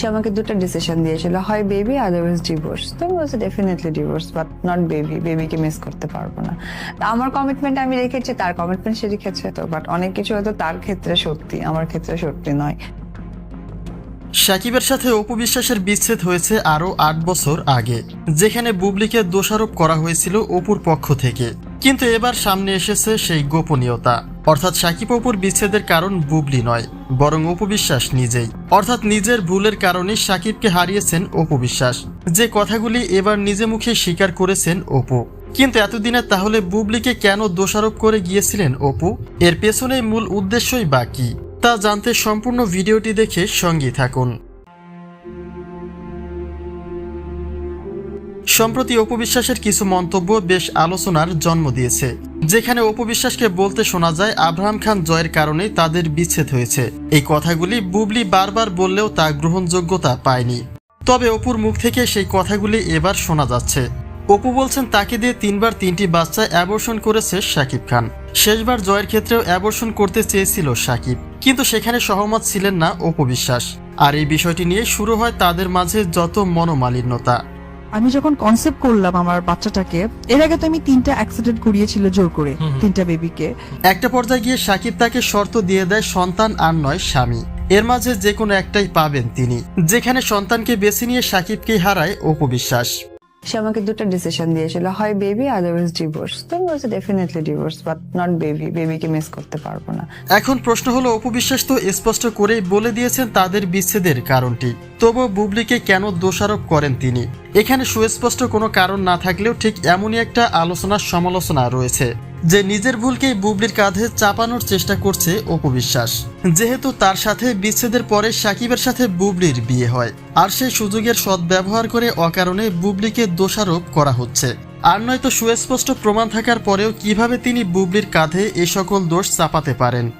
সে আমাকে দুটো ডিসিশন দিয়েছিল, হয় বেবি আদারওয়াইজ ডিভোর্স তো বলছে definitely divorce but not baby বেবিকে মিস করতে পারব না। আমার কমিটমেন্ট আমি রেখেছি, তার কমিটমেন্ট সে রেখেছে তো বাট অনেক কিছু হয়তো তার ক্ষেত্রে সত্যি, আমার ক্ষেত্রে সত্যি নয়। সাকিবের সাথে অপু বিশ্বাসের বিচ্ছেদ হয়েছে আরও আট বছর আগে, যেখানে বুবলিকে দোষারোপ করা হয়েছিল অপুর পক্ষ থেকে। কিন্তু এবার সামনে এসেছে সেই গোপনীয়তা। অর্থাৎ সাকিব অপুর বিচ্ছেদের কারণ বুবলি নয়, বরং অপু বিশ্বাস নিজেই। অর্থাৎ নিজের ভুলের কারণে সাকিবকে হারিয়েছেন অপু বিশ্বাস। যে কথাগুলি এবার নিজে মুখে স্বীকার করেছেন অপু। কিন্তু এতদিনে তাহলে বুবলিকে কেন দোষারোপ করে গিয়েছিলেন অপু? এর পেছনে মূল উদ্দেশ্যই বা কী? তা জানতে সম্পূর্ণ ভিডিওটি দেখে সঙ্গী থাকুন। সম্প্রতি অপবিশ্বাসের কিছু মন্তব্য বেশ আলোচনার জন্ম দিয়েছে, যেখানে অপবিশ্বাসকে বলতে শোনা যায়, আব্রাহাম খান জয়ের কারণে তাদের বিচ্ছেদ হয়েছে। এই কথাগুলি বুবলি বারবার বললেও তা গ্রহণযোগ্যতা পায়নি। তবে অপুর মুখ থেকে সেই কথাগুলি এবার শোনা যাচ্ছে। অপু বলছেন, তাকে দিয়ে তিনবার তিনটি বাচ্চা অ্যাবর্ষণ করেছে শাকিব খান। শেষবার জয়ের ক্ষেত্রেও অ্যাবর্ষণ করতে চেয়েছিল শাকিব কিন্তু সেখানে সহমত ছিলেন না অপবিশ্বাস আর এই বিষয়টি নিয়ে শুরু হয় তাদের মাঝে যত মনোমালিন্যতা। আমি যখন কনসেপ্ট করলাম আমার বাচ্চাটাকে এর আগে তো আমি তিনটা অ্যাক্সিডেন্ট করিয়েছিল জোর করে তিনটা বেবিকে একটা পর্যায়ে গিয়ে সাকিব তাকে শর্ত দিয়ে দেয় সন্তান আর নয় স্বামী। এর মাঝে যে কোনো একটাই পাবেন তিনি যেখানে সন্তানকে বেছে নিয়ে সাকিবকে হারায় অপু বিশ্বাস। সে আমাকে দুটো ডিসিশন দিয়েছিল, হয় বেবি আদারওয়াইজ ডিভোর্স তো আমি বলছি definitely divorce but not baby বেবিকে মিস করতে পারব না। এখন প্রশ্ন হলো, অপু বিশ্বাস তো স্পষ্ট করেই বলে দিয়েছেন তাদের বিচ্ছেদের কারণটি। তবু বুবলিকে কেন দোষারোপ করেন তিনি? এখানে সুস্পষ্ট কোনো কারণ না থাকলেও ঠিক এমনই একটা আলোচনার সমালোচনা রয়েছে। যে নিজের ভুলকেই বুবলির কাঁধে চাপানোর চেষ্টা করছে অপু বিশ্বাস। যেহেতু তার সাথে বিচ্ছেদের পরে সাকিবের সাথে বুবলির বিয়ে হয়, আর সেই সুযোগের সদ্ব্যবহার করে অকারণে বুবলিকে দোষারোপ করা হচ্ছে। আর নয়তো সুস্পষ্ট প্রমাণ থাকার পরেও কীভাবে তিনি বুবলির কাঁধে এ সকল দোষ চাপাতে পারেন?